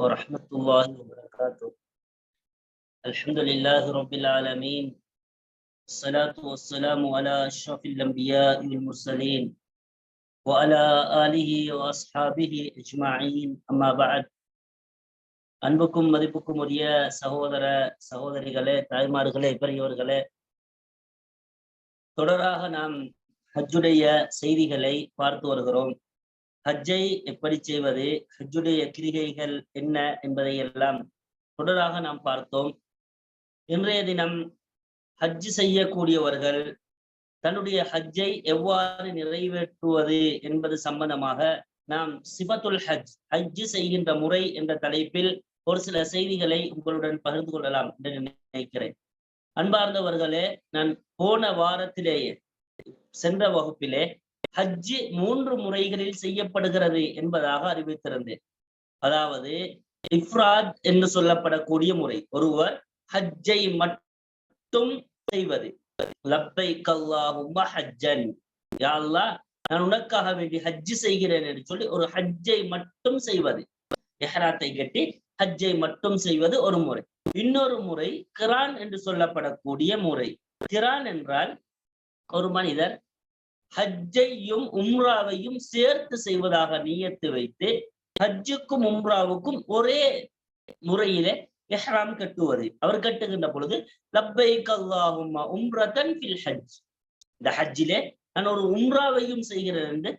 ورحمة الله وبركاته الحمد لله رب العالمين الصلاة والسلام على أشرف الأنبياء والمرسلين وعلى آله وأصحابه أجمعين أما بعد அன்புக்கும் மதிப்புக்கும் உரிய சகோதர சகோதரிகளே தாய்மார்களே பெரியவர்களே தொடராக நாம் ஹஜ்ஜுடைய செய்திகளை பார்த்து வருகிறோம் ஹஜ்ஜை எப்படி செய்வது? ஹஜ்ஜுடைய கிரிகைகள் என்ன என்பதை எல்லாம் தொடராக நாம் பார்த்தோம். இன்றைய தினம் ஹஜ் செய்யக்கூடியவர்கள் தன்னுடைய ஹஜ்ஜை எவ்வாறு நிறைவேற்றுவது என்பது சம்பந்தமாக நாம் சிபத்துல் ஹஜ் ஹஜ் செய்கின்ற முறை என்ற தலைப்பில் ஒரு சில செய்திகளை உங்களுடன் பகிர்ந்து கொள்ளலாம் என்று நினைக்கிறேன். அன்பார்ந்தவர்களே நான் போன வாரத்திலேயே சென்ற வகுப்பிலே ஹஜ்ஜு மூன்று முறைகளில் செய்யப்படுகிறது என்பதாக அறிவித்திருந்தேன். அதாவது இஃப்ராத் என்று சொல்லப்படக்கூடிய முறை. ஒருவர் ஹஜ்ஜை மட்டும் செய்வது. லப்பை ஹஜ்ஜன். யாழ்லா நான் உனக்காக வேண்டி ஹஜ்ஜு செய்கிறேன் என்று சொல்லி ஒரு ஹஜ்ஜை மட்டும் செய்வது. எஹராத்தை கட்டி ஹஜ்ஜை மட்டும் செய்வது ஒரு முறை. இன்னொரு முறை கிரான் என்று சொல்லப்படக்கூடிய முறை. கிரான் என்றால் ஒரு மனிதர் ஹஜ்ஜையும் உம்ராவையும் சேர்த்து செய்வதாக நியத்து வைத்து ஹஜ்ஜுக்கும் உம்ராவுக்கும் ஒரே முறையிலே எஹ்ராம் கட்டுவது. அவர் கட்டுகின்ற பொழுது லப்பை கல்லாஹுமா உம்ரதன் ஃபில் ஹஜ் இந்த ஹஜ்ஜிலே நான் ஒரு உம்ராவையும் செய்கிறேன் என்று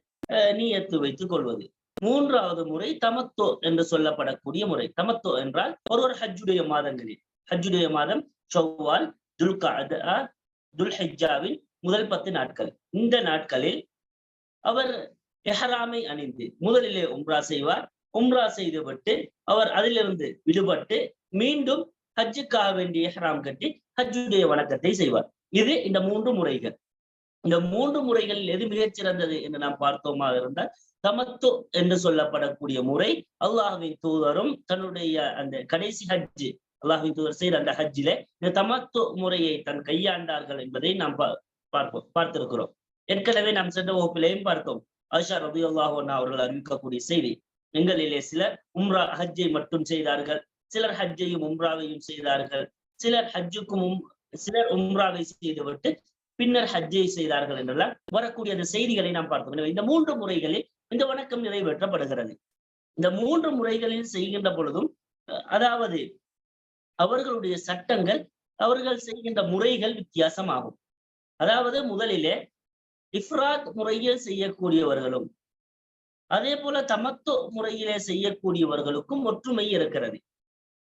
நீயத்து வைத்துக் கொள்வது. மூன்றாவது முறை தமத்தோ என்று சொல்லப்படக்கூடிய முறை. தமத்தோ என்றால் ஒரு ஒரு ஹஜ்ஜுடைய மாதங்களில். ஹஜ்ஜுடைய மாதம் ஷவ்வால் துல்கா துல்ஹஜாவின் முதல் பத்து நாட்கள். இந்த நாட்களில் அவர் எஹராமை அணிந்து முதலிலே உம்ரா செய்வார். உம்ரா செய்துவிட்டு அவர் அதிலிருந்து விடுபட்டு மீண்டும் ஹஜ்ஜுக்காக வேண்டிய எஹராம் கட்டி ஹஜ்ஜுடைய வணக்கத்தை செய்வார். இது இந்த மூன்று முறைகள். இந்த மூன்று முறைகளில் எது மிகச் சிறந்தது என்று நாம் பார்த்தோமாக இருந்தால் தமத்து என்று சொல்லப்படக்கூடிய முறை அல்லாஹின் தூதரும் தன்னுடைய அந்த கடைசி ஹஜ்ஜு அல்லாஹின் தூதர் செய்த அந்த ஹஜ்ஜில இந்த தமத்து முறையை தன் கையாண்டார்கள் என்பதை நாம் பார்ப்போம் பார்த்திருக்கிறோம். ஏற்கனவே நாம் சென்ற வகுப்பிலையும் பார்த்தோம். ஆஷா ரபி அல்லாஹோனா அவர்கள் அறிவிக்கக்கூடிய செய்தி எங்களிலே சிலர் உம்ரா ஹஜ்ஜை மட்டும் செய்தார்கள். சிலர் ஹஜ்ஜையும் உம்ராவையும் செய்தார்கள். சிலர் ஹஜ்ஜுக்கும் சிலர் உம்ராவை செய்துவிட்டு பின்னர் ஹஜ்ஜை செய்தார்கள் என்றெல்லாம் வரக்கூடிய அந்த செய்திகளை நாம் பார்த்தோம். இந்த மூன்று முறைகளில் இந்த வணக்கம் நிறைவேற்றப்படுகிறது. இந்த மூன்று முறைகளில் செய்கின்ற பொழுதும் அதாவது அவர்களுடைய சட்டங்கள் அவர்கள் செய்கின்ற முறைகள் வித்தியாசமாகும். அதாவது முதலிலே இஃப்ராத் முறையில் செய்யக்கூடியவர்களும் அதே போல தமத்து முறையிலே செய்யக்கூடியவர்களுக்கும் ஒற்றுமை இருக்கிறது.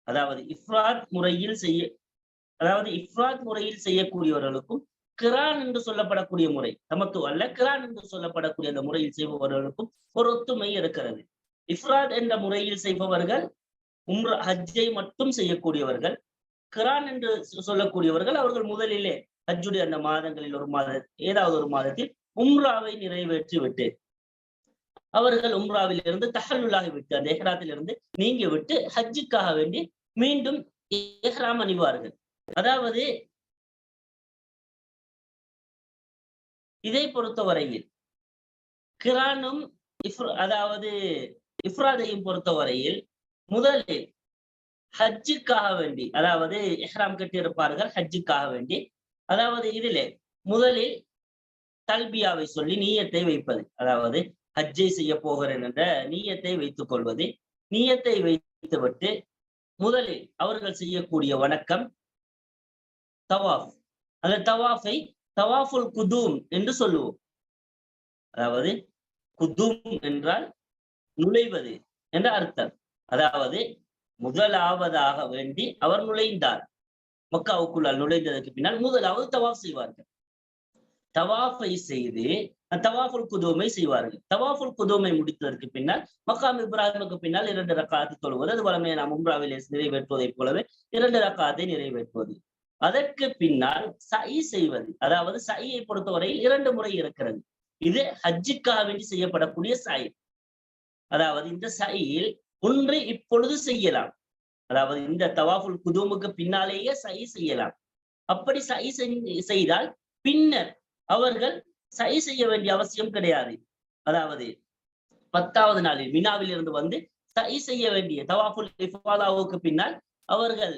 அதாவது இஃப்ராத் முறையில் செய்ய அதாவது இஃப்ராத் முறையில் செய்யக்கூடியவர்களுக்கும் கிரான் என்று சொல்லப்படக்கூடிய முறை தமத்து அல்ல கிரான் என்று சொல்லப்படக்கூடிய அந்த முறையில் செய்பவர்களுக்கும் ஒரு ஒத்துமை இருக்கிறது. இஃப்ராத் என்ற முறையில் செய்பவர்கள் உம்ர ஹஜ்ஜை மட்டும் செய்யக்கூடியவர்கள் கிரான் என்று சொல்லக்கூடியவர்கள் அவர்கள் முதலிலே ஹஜ்ஜுடைய அந்த மாதங்களில் ஒரு மாத ஏதாவது ஒரு மாதத்தில் உம்ராவை நிறைவேற்றி விட்டு அவர்கள் உம்ராவில் இருந்து தஹல்லுல்லாகி விட்டு அந்த எஹ்ராத்தில் இருந்து நீங்கி விட்டு ஹஜ்ஜுக்காக வேண்டி மீண்டும் எஹ்ராம் அணிவார்கள். அதாவது இதை பொறுத்தவரையில் கிரானும் அதாவது இஃப்ராதையும் பொறுத்தவரையில் முதலில் ஹஜ்ஜுக்காக வேண்டி அதாவது எஹ்ராம் கட்டியிருப்பார்கள் ஹஜ்ஜுக்காக வேண்டி அதாவது இதிலே முதலில் தல்பியாவை சொல்லி நீயத்தை வைப்பது. அதாவது ஹஜ்ஜை செய்ய போகிறேன் என்ற நீயத்தை வைத்துக் கொள்வது. நீயத்தை வைத்துவிட்டு முதலில் அவர்கள் செய்யக்கூடிய வணக்கம் தவாஃப். அந்த தவாஃபை தவாஃபுல் குதூம் என்று சொல்லுவோம். அதாவது குதூம் என்றால் நுழைவது என்ற அர்த்தம். அதாவது முதலாவதாக வேண்டி அவர் நுழைந்தார். மக்காவுக்குள்ளால் நுழைந்ததற்கு பின்னால் முதலாவது தவாஃப் செய்வார்கள். தவாஃபை செய்து தவாஃபுல் குதோமை செய்வார்கள். தவாஃபுல் குதோமை முடித்ததற்கு பின்னால் மக்காம் இப்ராஹிமுக்கு பின்னால் இரண்டு ரக்காத்து தொழுவது. அது வளமையை நாம் உம்ராவிலே நிறைவேற்றுவதைப் போலவே இரண்டு ரக்காத்தை நிறைவேற்றுவது. அதற்கு பின்னால் சை செய்வது. அதாவது சையை பொறுத்தவரையில் இரண்டு முறை இருக்கிறது இது ஹஜ்ஜுக்காக வேண்டி செய்யப்படக்கூடிய சை அதாவது இந்த சையில் ஒன்றை இப்பொழுது செய்யலாம். அதாவது இந்த தவாஃபுல் குதூமுக்கு பின்னாலேயே சை செய்யலாம். அப்படி சை செய்தால் பின்னர் அவர்கள் சை செய்ய வேண்டிய அவசியம் கிடையாது. அதாவது பத்தாவது நாளில் மினாவில் இருந்து வந்து சை செய்ய வேண்டிய தவாஃபுல் இஃபாதாவுக்கு பின்னால் அவர்கள்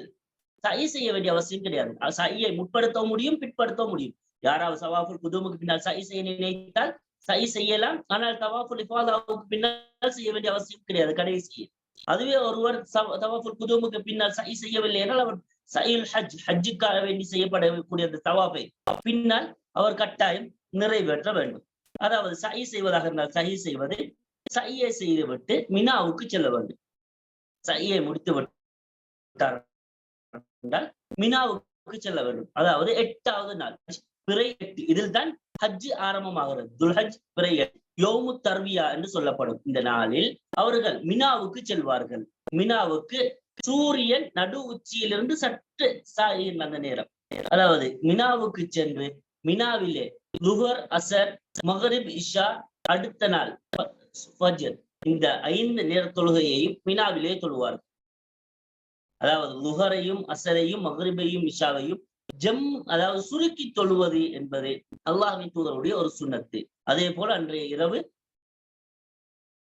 சை செய்ய வேண்டிய அவசியம் கிடையாது. சையை முற்படுத்த முடியும் பிற்படுத்த முடியும். யாராவது சவாஃபுல் குதுமுக்கு பின்னால் சை செய்ய நினைத்தால் சை செய்யலாம். ஆனால் தவாஃபுல் இஃபாதாவுக்கு பின்னால் செய்ய வேண்டிய அவசியம் கிடையாது கடைசி அதுவே ஒருவர் தவாஃபுல் குதுமுக்கு பின்னால் சை செய்யவில்லை என்றால் அவர் சைல் ஹஜ் ஹஜ்ஜுக்காக வேண்டி செய்யப்படக்கூடிய அந்த தவாஃபை பின்னால் அவர் கட்டாயம் நிறைவேற்ற வேண்டும். அதாவது சை செய்வதாக இருந்தால் சை செய்வது சையை செய்துவிட்டு மினாவுக்கு செல்ல வேண்டும். சையை முடித்து விட்டார் என்றால் மினாவுக்கு செல்ல வேண்டும். அதாவது எட்டாவது நாள் பிறை எட்டு இதில் தான் ஹஜ் ஆரம்பமாகிறது. துல்ஹஜ் பிறை யோமு தர்வியா என்று சொல்லப்படும் இந்த நாளில் அவர்கள் மினாவுக்கு செல்வார்கள். மினாவுக்கு சூரியன் நடு உச்சியிலிருந்து சற்று சாயின் அந்த நேரம். அதாவது மினாவுக்கு சென்று மினாவிலே லுகர் அசர் மகரிப் இஷா அடுத்த நாள் இந்த ஐந்து நேர தொழுகையையும் மினாவிலே தொழுவார்கள். அதாவது லுகரையும் அசரையும் மகரிபையும் இஷாவையும் ஜம் அதாவது சுருக்கி தொழுவது என்பது அல்லாஹின் தூதருடைய ஒரு சுண்ணத்து. அதே போல அன்றைய இரவு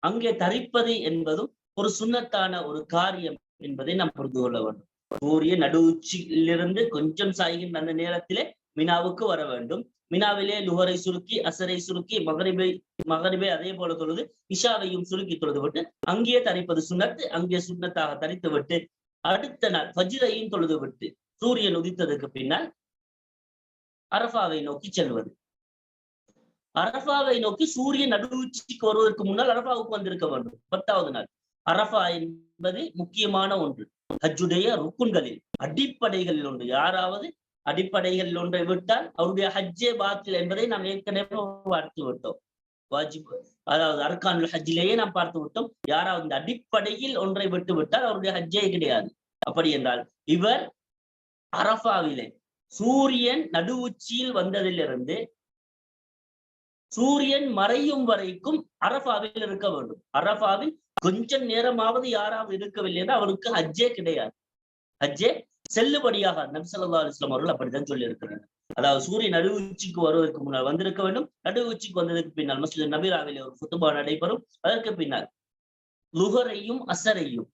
அங்கே தரிப்பது என்பதும் ஒரு சுண்ணத்தான ஒரு காரியம் என்பதை நாம் புரிந்து கொள்ள வேண்டும். சூரிய நடு உச்சியிலிருந்து கொஞ்சம் சாய்கின்ற அந்த நேரத்திலே மினாவுக்கு வர வேண்டும். மினாவிலே லுகரை சுருக்கி அசரை சுருக்கி மகரிபை மகரிபை அதே போல தொழுது இஷாவையும் சுருக்கி தொழுது விட்டு அங்கேயே தரிப்பது சுண்ணத்து அங்கே சுண்ணத்தாக தரித்து விட்டு அடுத்த நாள் ஃபஜ்ரையும் தொழுது விட்டு சூரியன் உதித்ததுக்கு பின்னால் அரபாவை நோக்கி செல்வது. அரபாவை நோக்கி சூரியன் நடுவுச்சிக்கு வருவதற்கு முன்னால் அரபாவுக்கு வந்திருக்க வேண்டும். பத்தாவது நாள். அரபா என்பது முக்கியமான ஒன்று. ஹஜ்ஜுடைய ருக்குன்களில் அடிப்படைகளில் ஒன்று. யாராவது அடிப்படைகளில் ஒன்றை விட்டால் அவருடைய ஹஜ்ஜே பாத்தில் என்பதை நாம் ஏற்கனவே பார்த்து விட்டோம். வாஜிப் அதாவது அர்கானுல் ஹஜ்ஜிலேயே நாம் பார்த்து விட்டோம். யாராவது அடிப்படையில் ஒன்றை விட்டு விட்டால் அவருடைய ஹஜ்ஜே கிடையாது. அப்படி என்றால் இவர் அரபாவிலே சூரியன் நடு உச்சியில் வந்ததிலிருந்து சூரியன் மறையும் வரைக்கும் அரபாவில் இருக்க வேண்டும். அரபாவில் கொஞ்சம் நேரமாவது யாராவது இருக்கவில்லை அவருக்கு ஹஜ்ஜே கிடையாது. ஹஜ்ஜே செல்லுபடியாக நபி சொல்லா அலுவலாம் அவர்கள் அப்படித்தான் சொல்லி இருக்கிறார் அதாவது சூரியன் நடு உச்சிக்கு வருவதற்கு முன்னால் வந்திருக்க வேண்டும். நடு உச்சிக்கு வந்ததற்கு பின்னால் முஸ்லிம் நபிராவில் ஒரு புத்துபா நடைபெறும். அதற்கு பின்னால் லுகரையும் அசரையும்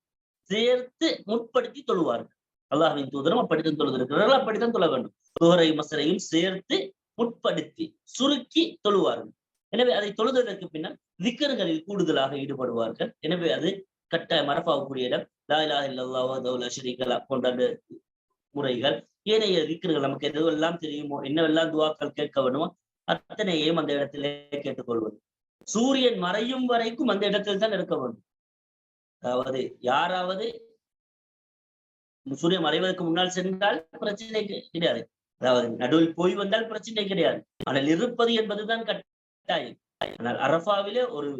சேர்த்து முற்படுத்தி தொழுவார்கள். அல்லாஹின் தூதரும் அப்படித்தான் தொழுதிருக்கிறார்கள் அப்படித்தான் தொழ வேண்டும். லுகரையும் மசரையும் சேர்த்து முற்படுத்தி சுருக்கி தொழுவார்கள். எனவே அதை தொழுதற்கு பின்னால் விக்கர்களில் கூடுதலாக ஈடுபடுவார்கள். எனவே அது கட்டாய மரபாகக்கூடிய இடம். லாயிலா இல்லா ஷரீகலா போன்ற முறைகள். ஏனைய விக்கர்கள் நமக்கு எதுவெல்லாம் தெரியுமோ என்னவெல்லாம் துவாக்கள் கேட்க வேணுமோ அத்தனையையும் அந்த இடத்திலே கேட்டுக்கொள்வது. சூரியன் மறையும் வரைக்கும் அந்த இடத்தில் தான் இருக்க வேண்டும். அதாவது யாராவது சூரியன் மறைவதற்கு முன்னால் சென்றால் பிரச்சனை கிடையாது. அதாவது நடுவில் போய் வந்தால் பிரச்சனை கிடையாது. ஆனால் இருப்பது என்பதுதான் கட்டாயம். ஆனால் அரபாவிலே ஒரு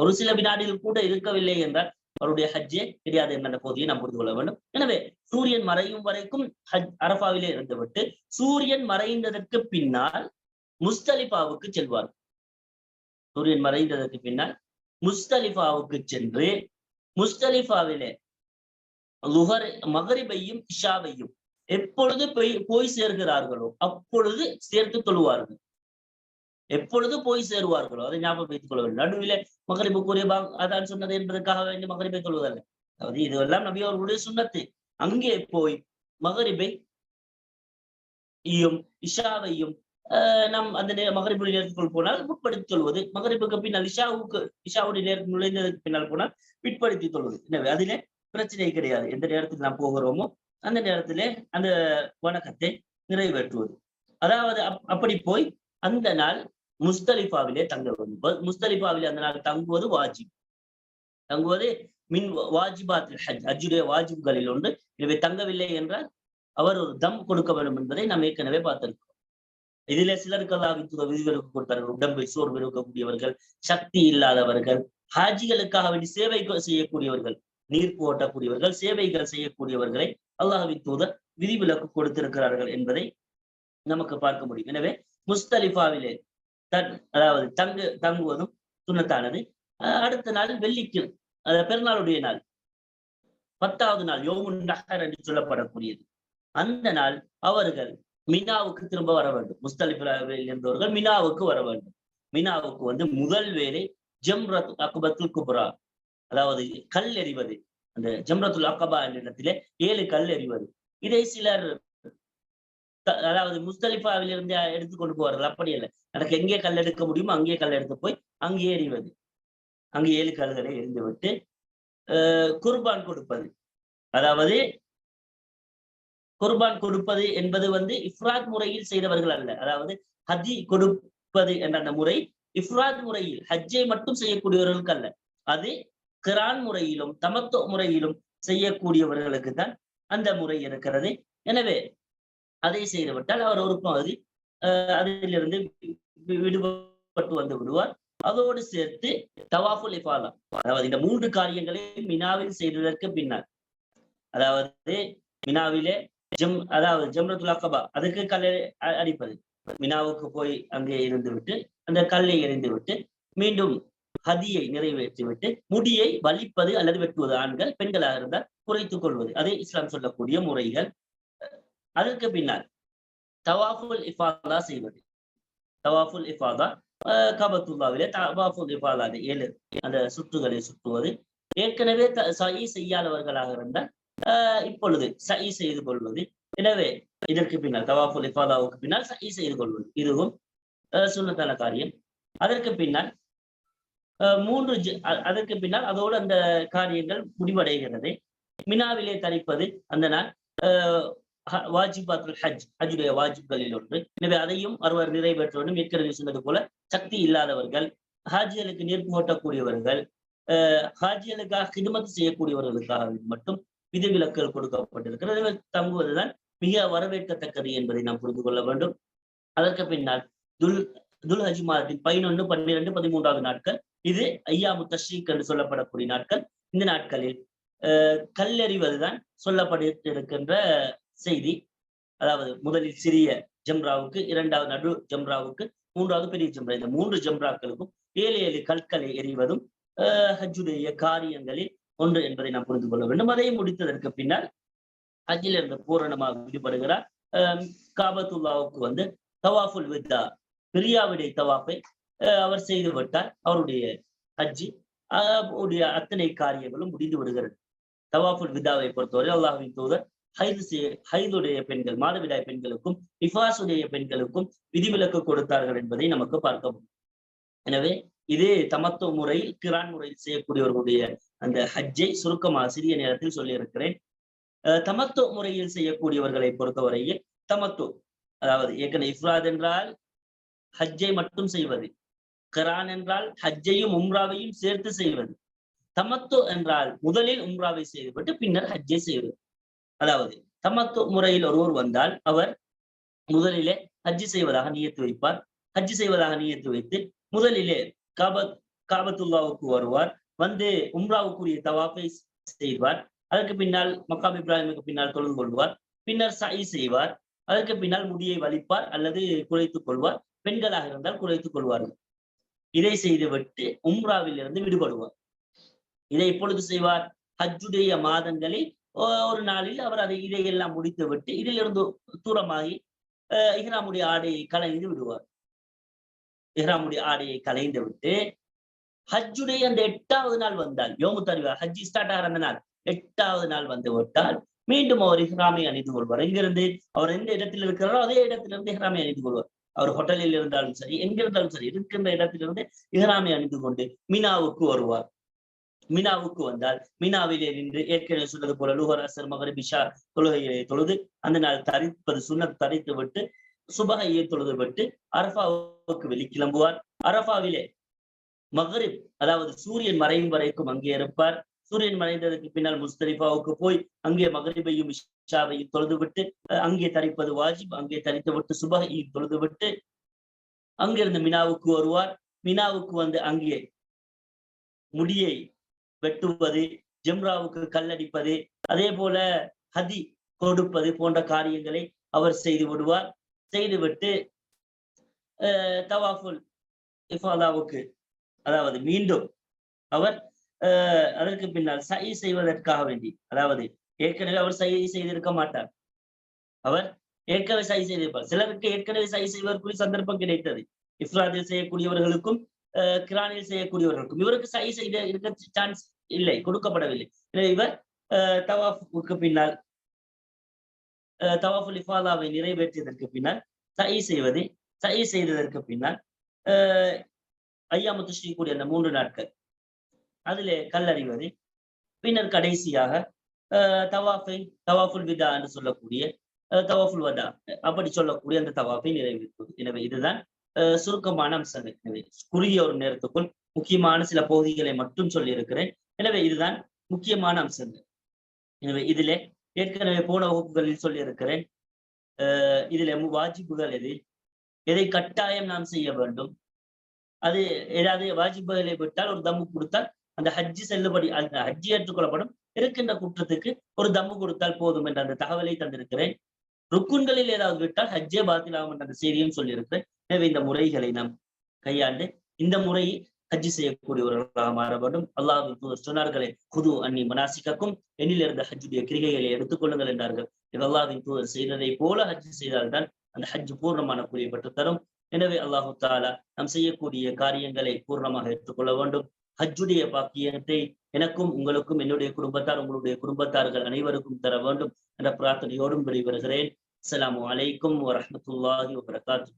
ஒரு சில வினாடிகள் கூட இருக்கவில்லை என்றால் அவருடைய ஹஜ்ஜே கிடையாது என்ற போதியை நாம் புரிந்து கொள்ள வேண்டும். எனவே சூரியன் மறையும் வரைக்கும் ஹஜ் அரபாவிலே இருந்துவிட்டு சூரியன் மறைந்ததற்கு பின்னால் முஸ்தலிஃபாவுக்கு செல்வார். சூரியன் மறைந்ததற்கு பின்னால் முஸ்தலிஃபாவுக்கு சென்று முஸ்தலிஃபாவிலே லுகர் மகரிபையும் இஷாவையும் எப்பொழுது போய் போய் சேர்கிறார்களோ அப்பொழுது சேர்த்து தொழுவார்கள். எப்பொழுது போய் சேருவார்களோ அதை ஞாபகம் வைத்துக் கொள்ள வேண்டும். நடுவில மகரிபுக்குரிய அதான் சொன்னது என்பதற்காக வேண்டி மகரிபை தொழுவதல்ல அதாவது இதுவெல்லாம் நபி அவர்களுடைய சுண்ணத்து. அங்கே போய் மகரிபை யும் இஷாவையும் நம் அந்த நே மகரிபுடைய நேரத்துக்குள் போனால் முற்படுத்தி கொள்வது மகரிபுக்கு பின்னால் இஷாவுக்கு இஷாவுடைய நேரத்தில் நுழைந்ததற்கு பின்னால் போனால் பிற்படுத்தி கொள்வது எனவே அதிலே பிரச்சனை கிடையாது. எந்த நேரத்தில் நாம் போகிறோமோ அந்த நேரத்திலே அந்த வணக்கத்தை நிறைவேற்றுவது. அதாவது அப்படி போய் அந்த நாள் முஸ்தலிஃபாவிலே தங்குவது முஸ்தலிஃபாவிலே அந்த நாள் தங்குவது வாஜிப். தங்குவது மின் வாஜிபாத் ஹஜ் ஹஜ்ஜுடைய வாஜிப்களில் ஒன்று. எனவே தங்கவில்லை என்றால் அவர் ஒரு தம் கொடுக்க வேண்டும் என்பதை நாம் ஏற்கனவே பார்த்திருக்கோம் இதிலே சிலருக்கெல்லாம் விதிவிலக்கு கொடுத்தார்கள். உடம்பை சோர்வு இருக்கக்கூடியவர்கள் சக்தி இல்லாதவர்கள் ஹாஜிகளுக்காக வேண்டி சேவை செய்யக்கூடியவர்கள். நீர் போட்டக்கூடியவர்கள் சேவைகள் செய்யக்கூடியவர்களை அல்லாஹின் தூதர் விதிவிலக்கு கொடுத்திருக்கிறார்கள் என்பதை நமக்கு பார்க்க முடியும். எனவே முஸ்தலிஃபாவிலே தன் அதாவது தங்கு தங்குவதும் சுண்ணத்தானது. அடுத்த நாள் வெள்ளிக்கு பெருநாளுடைய நாள் பத்தாவது நாள் யோமுன் நகர் என்று சொல்லப்படக்கூடியது. அந்த நாள் அவர்கள் மினாவுக்கு திரும்ப வர வேண்டும். முஸ்தலிஃபாவில் இருந்தவர்கள் மினாவுக்கு வர வேண்டும். மினாவுக்கு வந்து முதல் வேலை ஜம்ரத் அக்பத்துல் குப்ரா. அதாவது கல் எறிவது. அந்த ஜம்ரத்துல் அக்கபா என்ற இடத்திலே ஏழு கல் எறிவது. இதை சிலர் அதாவது முஸ்தலிஃபாவில் இருந்து எடுத்துக்கொண்டு போவார்கள். அப்படி இல்லை எனக்கு எங்கே கல் எடுக்க முடியுமோ அங்கேயே கல் எடுத்து போய் அங்கே எறிவது. அங்கே ஏழு கல்களை எரிந்து விட்டு குர்பான் கொடுப்பது. அதாவது குர்பான் கொடுப்பது என்பது வந்து இஃப்ராத் முறையில் செய்தவர்கள் அல்ல. அதாவது ஹஜி கொடுப்பது என்ற அந்த முறை இஃப்ராத் முறையில் ஹஜ்ஜை மட்டும் செய்யக்கூடியவர்களுக்கு அல்ல. அது கிரான் முறையிலும் தமத்துவ முறையிலும் செய்யக்கூடியவர்களுக்கு தான் அந்த முறை இருக்கிறது. எனவே அதை செய்து விட்டால் அவர் ஒரு பகுதி அஹ், அதிலிருந்து விடுபட்டு வந்து விடுவார். அதோடு சேர்த்து தவாஃபுல் இஃபாலா அதாவது இந்த மூன்று காரியங்களையும் மினாவில் செய்ததற்கு பின்னால் அதாவது மினாவிலே ஜம் அதாவது ஜம்ரத்துல் அக்கபா அதுக்கு கல்லை அடிப்பது. மினாவுக்கு போய் அங்கே இருந்து விட்டு அந்த கல்லை எறிந்து விட்டு மீண்டும் ஹதியை நிறைவேற்றிவிட்டு முடியை வலிப்பது அல்லது வெட்டுவது. ஆண்கள் பெண்களாக இருந்தால் குறைத்துக் கொள்வது. அதே இஸ்லாம் சொல்லக்கூடிய முறைகள். அதற்கு பின்னால் தவாஃபுல் இஃபாதா செய்வது. தவாஃபுல் இஃபாதா கபத்துல்லாவிலே தவாஃபுல் இஃபாதா ஏழு அந்த சுற்றுகளை சுற்றுவது. ஏற்கனவே த- செய்யாதவர்களாக இருந்தால் ஆஹ் இப்பொழுது சை செய்து கொள்வது. எனவே இதற்கு பின்னால் தவாஃபுல் இஃபாதாவுக்கு பின்னால் சை செய்து கொள்வது. இதுவும் சுண்ணத்தான காரியம். அதற்கு பின்னால் மூன்று அதற்கு பின்னால் அதோடு அந்த காரியங்கள் முடிவடைகிறது மினாவிலே தரிப்பது அந்த நாள். ஆஹ் வாஜிபாத்துல் ஹஜ் ஹஜுடைய வாஜிப்களில் ஒன்று. எனவே அதையும் ஒருவர் நிறைவேற்ற வேண்டும் ஏற்கனவே சொன்னது போல சக்தி இல்லாதவர்கள் ஹாஜிகளுக்கு நெருப்பு ஓட்டக்கூடியவர்கள் ஆஹ் ஹாஜிகளுக்காக ஹிதமத் செய்யக்கூடியவர்களுக்காக மட்டும் விதிவிலக்குகள் கொடுக்கப்பட்டிருக்கிறது. தங்குவதுதான் மிக வரவேற்கத்தக்கது என்பதை நாம் புரிந்து கொள்ள வேண்டும். அதற்கு பின்னால் துல் துல் ஹஜ் மாதத்தின் பதினொன்று பன்னிரண்டு பதிமூன்றாவது நாட்கள் இது ஐயாமு தஷ்ரீக் என்று சொல்லப்படக்கூடிய நாட்கள். இந்த நாட்களில் அஹ், சொல்லப்பட்டிருக்கின்ற செய்தி. அதாவது முதலில் சிறிய ஜம்ராவுக்கு இரண்டாவது நடு ஜம்ராவுக்கு மூன்றாவது பெரிய ஜம்ரா. இந்த மூன்று ஜம்ராக்களுக்கும் ஏழு ஏழு கற்களை எறிவதும் ஹஜ்ஜுடைய காரியங்களில் ஒன்று என்பதை நாம் புரிந்து கொள்ள வேண்டும். அதை முடித்ததற்கு பின்னால் ஹஜ்ஜில் இருந்து பூரணமாக விடுபடுகிறார். அஹ் காபத்துல்லாவுக்கு வந்து தவாஃபுல் வித்தா பிரியாவிடை தவாஃபை அவர் செய்து விட்டால் அவருடைய ஹஜ்ஜி அஹ் உடைய அத்தனை காரியங்களும் முடிந்து விடுகிறது. தவாஃபுல் விதாவை பொறுத்தவரை அல்லாஹின் தூதர் ஹைது செய்ய ஹைதுடைய பெண்கள் மாதவிடாய் பெண்களுக்கும் இஃபாசுடைய பெண்களுக்கும் விதிவிலக்கு கொடுத்தார்கள் என்பதை நமக்கு பார்க்க முடியும். எனவே இது தமத்துவ முறையில் கிரான் முறையில் செய்யக்கூடியவர்களுடைய அந்த ஹஜ்ஜை சுருக்கமாக சிறிய நேரத்தில் சொல்லியிருக்கிறேன். அஹ் தமத்துவ முறையில் செய்யக்கூடியவர்களை பொறுத்தவரையில் தமத்து அதாவது ஏற்கனவே இஃப்ராத் என்றால் ஹஜ்ஜை மட்டும் செய்வது கரான் என்றால் ஹஜ்ஜையும் உம்ராவையும் சேர்த்து செய்வது. தமத்து என்றால் முதலில் உம்ராவை செய்துவிட்டு பின்னர் ஹஜ்ஜை செய்வது. அதாவது தமத்து முறையில் ஒருவர் வந்தால் அவர் முதலிலே ஹஜ்ஜி செய்வதாக நியத்து வைப்பார். ஹஜ்ஜி செய்வதாக நியத்து வைத்து முதலிலே காபத் காபத்துல்லாவுக்கு வருவார். வந்து உம்ராவுக்குரிய தவாஃபை செய்வார். அதற்கு பின்னால் மக்காம் இப்ராஹிமுக்கு பின்னால் தொழுது கொள்வார். பின்னர் சை செய்வார். அதற்கு பின்னால் முடியை வலிப்பார் அல்லது குறைத்துக் கொள்வார். பெண்களாக இருந்தால் குறைத்துக் கொள்வார்கள். இதை செய்துவிட்டு உம்ராவில் இருந்து விடுபடுவார். இதை இப்பொழுது செய்வார்? ஹஜ்ஜுடைய மாதங்களில் ஒரு நாளில் அவர் அதை இதையெல்லாம் முடித்து விட்டு இதிலிருந்து தூரமாகி அஹ், இஹ்ராமுடைய ஆடையை கலைந்து விடுவார். இஹ்ராமுடைய ஆடையை களைந்து விட்டு ஹஜ்ஜுடைய அந்த எட்டாவது நாள் வந்தால் யோமு தருவா ஹஜ்ஜி ஸ்டார்ட் ஆகிற அந்த நாள் எட்டாவது நாள் வந்து விட்டால் மீண்டும் அவர் இஹ்ராமை அணிந்து கொள்வார். இங்கிருந்து அவர் எந்த இடத்தில் இருக்கிறாரோ அதே இடத்திலிருந்து இஹ்ராமை அணிந்து கொள்வார். அவர் ஹோட்டலில் இருந்தாலும் சரி எங்க இருந்தாலும் சரி இருக்கின்ற இடத்திலிருந்து இஹராமை அணிந்து கொண்டு மினாவுக்கு வருவார். மினாவுக்கு வந்தால் மினாவிலே நின்று ஏற்கனவே சொன்னது போல லுஹர் அசர் மகர் பிஷா தொழுகையை தொழுது அந்த நாள் தரிப்பது சுண்ணத் தரித்து விட்டு சுபகையை தொழுது விட்டு அரஃபாவுக்கு வெளிக்கிளம்புவார். அரஃபாவிலே மகரிப் அதாவது சூரியன் மறையும் வரைக்கும் அங்கே இருப்பார். சூரியன் மறைந்ததற்கு பின்னால் முஸ்தலிஃபாவுக்கு போய் அங்கே மகரிபையும் இஷாவையும் தொழுது விட்டு அங்கே தரிப்பது வாஜிப் அங்கே தரித்து விட்டு சுபகையும் தொழுது விட்டு அங்கிருந்து மினாவுக்கு வருவார். மினாவுக்கு வந்து அங்கே முடியை வெட்டுவது ஜிம்ராவுக்கு கல்லடிப்பது அதே போல ஹதி கொடுப்பது போன்ற காரியங்களை அவர் செய்து விடுவார். செய்துவிட்டு தவாஃபுல் இஃபாலாவுக்கு அதாவது மீண்டும் அவர் அதற்கு பின்னால் சை செய்வதற்காக வேண்டி. அதாவது ஏற்கனவே அவர் சை செய்திருக்க மாட்டார். அவர் ஏற்கனவே சை செய்திருப்பார். சிலருக்கு ஏற்கனவே சை செய்வதற்குரிய சந்தர்ப்பம் கிடைத்தது. இஃப்ராதில் செய்யக்கூடியவர்களுக்கும் கிரானில் செய்யக்கூடியவர்களுக்கும். இவருக்கு சை செய்த இருக்க சான்ஸ் இல்லை கொடுக்கப்படவில்லை. எனவே இவர் தவாஃபுக்கு பின்னால் அஹ், தவாஃபுல் இஃபாலாவை நிறைவேற்றியதற்கு பின்னால் சை செய்வது சை செய்ததற்கு பின்னால் அஹ், ஐயாமுத்து ஸ்ரீ கூடிய அந்த மூன்று நாட்கள். அதிலே கல்லறிவது. பின்னர் கடைசியாக தவாஃபை தவாஃபுல் விதா என்று சொல்லக்கூடிய தவாஃபுல் வதா அப்படி சொல்லக்கூடிய அந்த தவாஃபை நிறைவேற்றுவது. எனவே இதுதான் சுருக்கமான அம்சங்கள். எனவே குறுகிய ஒரு நேரத்துக்குள் முக்கியமான சில பகுதிகளை மட்டும் சொல்லியிருக்கிறேன். எனவே இதுதான் முக்கியமான அம்சங்கள். எனவே இதிலே ஏற்கனவே போன வகுப்புகளில் சொல்லியிருக்கிறேன் இருக்கிறேன் வாஜிப்புகள் எது எதை கட்டாயம் நாம் செய்ய வேண்டும் அது ஏதாவது வாஜிப்புகளை விட்டால் ஒரு தம்பு கொடுத்தால் அந்த ஹஜ்ஜி செல்லுபடி அந்த ஹஜ்ஜி ஏற்றுக்கொள்ளப்படும். இருக்கின்ற குற்றத்துக்கு ஒரு தம்மு கொடுத்தால் போதும் என்ற அந்த தகவலை தந்திருக்கிறேன். ருக்குன்களில் ஏதாவது விட்டால் ஹஜ்ஜே பாத்திலாகும் என்ற அந்த செய்தியும் சொல்லியிருக்கிறேன். எனவே இந்த முறைகளை நாம் கையாண்டு இந்த முறையை ஹஜ்ஜி செய்யக்கூடியவர்களாக மாற வேண்டும். அல்லாஹ் சொன்னார்களே குது அன்னி மனாசிக்கக்கும் எண்ணில் இருந்த ஹஜ்ஜுடைய கிரிகைகளை எடுத்துக்கொள்ளுங்கள் என்றார்கள். இது அல்லாஹ்வின் தூதர் செய்ததை போல ஹஜ் செய்தால்தான் அந்த ஹஜ் பூர்ணமான கூலியை பெற்று தரும். எனவே அல்லாஹு தாலா நாம் செய்யக்கூடிய காரியங்களை பூர்ணமாக எடுத்துக்கொள்ள வேண்டும். ஹஜ்ஜுடைய பாக்கியத்தை எனக்கும் உங்களுக்கும் என்னுடைய குடும்பத்தார் உங்களுடைய குடும்பத்தார்கள் அனைவருக்கும் தர வேண்டும் என்ற பிரார்த்தனையோடும் வெளிவருகிறேன் அஸ்ஸலாமு அலைக்கும் வரமத்துல்லாஹி வபரகாத்துஹு